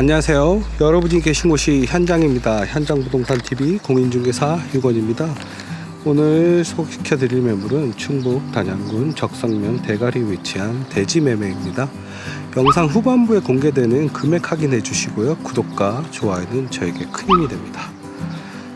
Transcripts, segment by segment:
안녕하세요. 여러분이 계신 곳이 현장입니다. 현장 부동산TV 공인중개사 유건입니다. 오늘 소개시켜 드릴 매물은 충북 단양군 적성면 대가리 위치한 대지 매매입니다. 영상 후반부에 공개되는 금액 확인해 주시고요. 구독과 좋아요는 저에게 큰 힘이 됩니다.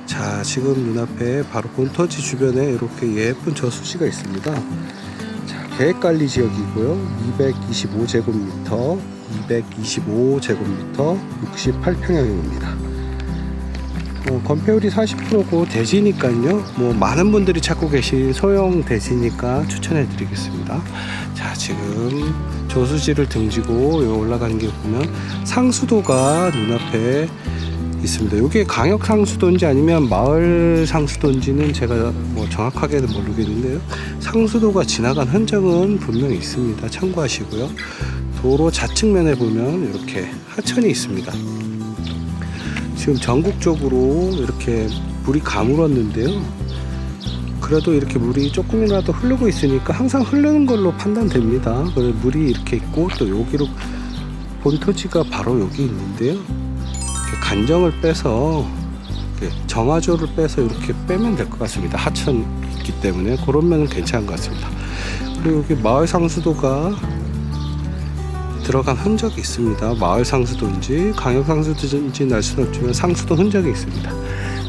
자, 지금 눈앞에 바로 본터지 주변에 이렇게 예쁜 저수지가 있습니다. 자, 계획관리 지역이고요. 225제곱미터, 225제곱미터, 68평형입니다. 어, 건폐율이 40%고 대지니까요. 뭐 많은 분들이 찾고 계신 소형 대지니까 추천해 드리겠습니다. 자, 지금 저수지를 등지고 올라가는 게 보면 상수도가 눈앞에 있습니다. 이게 강역 상수도인지 아니면 마을 상수도인지는 제가 뭐 정확하게는 모르겠는데요. 상수도가 지나간 흔적은 분명히 있습니다. 참고하시고요. 도로 좌측면에 보면 이렇게 하천이 있습니다. 지금 전국적으로 이렇게 물이 가물었는데요. 그래도 이렇게 물이 조금이라도 흐르고 있으니까 항상 흐르는 걸로 판단됩니다. 그래서 물이 이렇게 있고 또 여기로 본토지가 바로 여기 있는데요. 간정을 빼서 정화조를 빼서 이렇게 빼면 될 것 같습니다. 하천 있기 때문에 그런 면은 괜찮은 것 같습니다. 그리고 여기 마을 상수도가 들어간 흔적이 있습니다. 마을 상수도인지 강역 상수도인지 알 수는 없지만 상수도 흔적이 있습니다.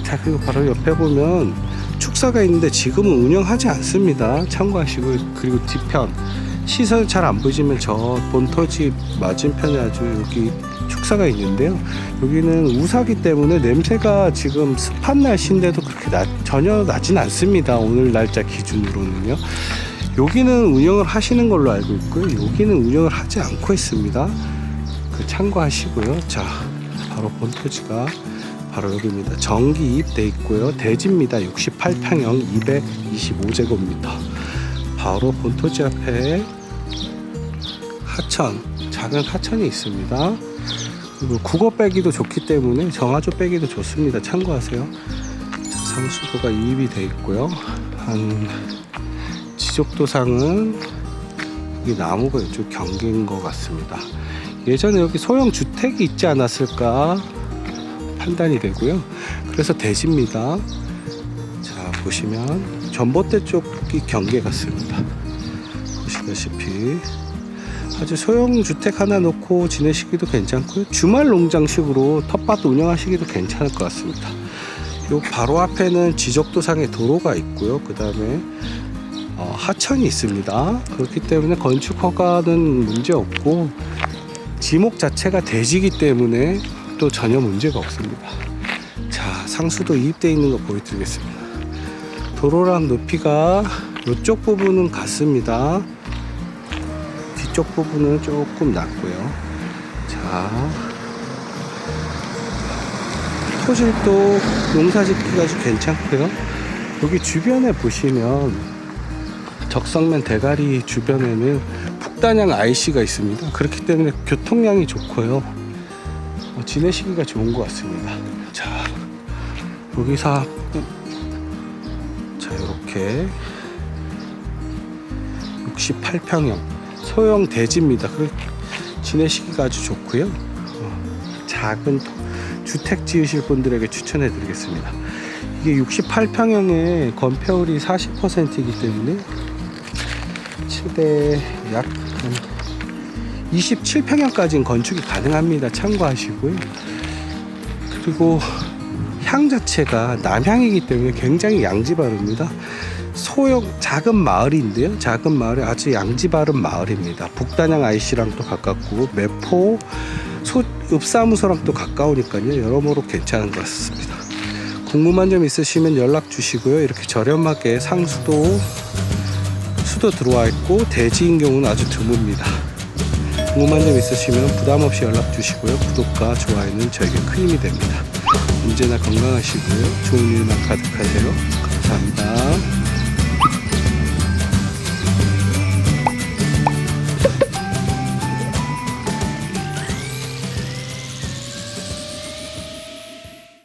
자 그리고 바로 옆에 보면 축사가 있는데 지금은 운영하지 않습니다. 참고하시고 그리고 뒤편 시설 잘안 보시면 저 본토지 맞은편에 아주 여기 축사가 있는데요. 여기는 우사기 때문에 냄새가 지금 습한 날씨인데도 그렇게 나, 전혀 나진 않습니다. 오늘 날짜 기준으로는요. 여기는 운영을 하시는 걸로 알고 있고요. 여기는 운영을 하지 않고 있습니다. 그 참고하시고요. 자, 바로 본토지가 바로 여기입니다. 전기 이입돼 있고요. 대지입니다. 68평형 225제곱미터. 바로 본토지 앞에 하천, 작은 하천이 있습니다. 그리고 국어 빼기도 좋기 때문에 정화조 빼기도 좋습니다. 참고하세요. 자, 상수도가 이입이 돼 있고요. 한 지적도상은 이 나무가 이쪽 경계인 것 같습니다. 예전에 여기 소형 주택이 있지 않았을까 판단이 되고요. 그래서 대지입니다. 자 보시면 전봇대 쪽이 경계 같습니다. 보시다시피 아주 소형 주택 하나 놓고 지내시기도 괜찮고요. 주말 농장식으로 텃밭 운영하시기도 괜찮을 것 같습니다. 요 바로 앞에는 지적도상의 도로가 있고요. 그 다음에 어, 하천이 있습니다. 그렇기 때문에 건축 허가는 문제 없고 지목 자체가 대지기 때문에 또 전혀 문제가 없습니다. 자, 상수도 이입되어 있는 거 보여드리겠습니다. 도로랑 높이가 이쪽 부분은 같습니다. 뒤쪽 부분은 조금 낮고요. 자, 토질도 농사 짓기가 아주 괜찮고요. 여기 주변에 보시면 적성면 대가리 주변에는 북단양 IC가 있습니다. 그렇기 때문에 교통량이 좋고요. 어, 지내시기가 좋은 것 같습니다. 자, 여기서 자 이렇게 68평형 소형 대지입니다. 그 지내시기가 아주 좋고요. 어, 작은 토- 주택 지으실 분들에게 추천해 드리겠습니다. 이게 68평형의 건폐율이 40%이기 때문에 최대 약 27평형까지는 건축이 가능합니다. 참고하시고요. 그리고 향 자체가 남향이기 때문에 굉장히 양지바릅니다. 소형 작은 마을인데요. 작은 마을에 아주 양지바른 마을입니다. 북단양 IC랑 또 가깝고 매포 소, 읍사무소랑 또 가까우니까요. 여러모로 괜찮은 것 같습니다. 궁금한 점 있으시면 연락 주시고요. 이렇게 저렴하게 상수도 수도 들어와 있고 대지인 경우는 아주 드뭅니다. 궁금한 점 있으시면 부담 없이 연락 주시고요. 구독과 좋아요는 저에게 큰 힘이 됩니다. 언제나 건강하시고요. 좋은 일만 가득하세요.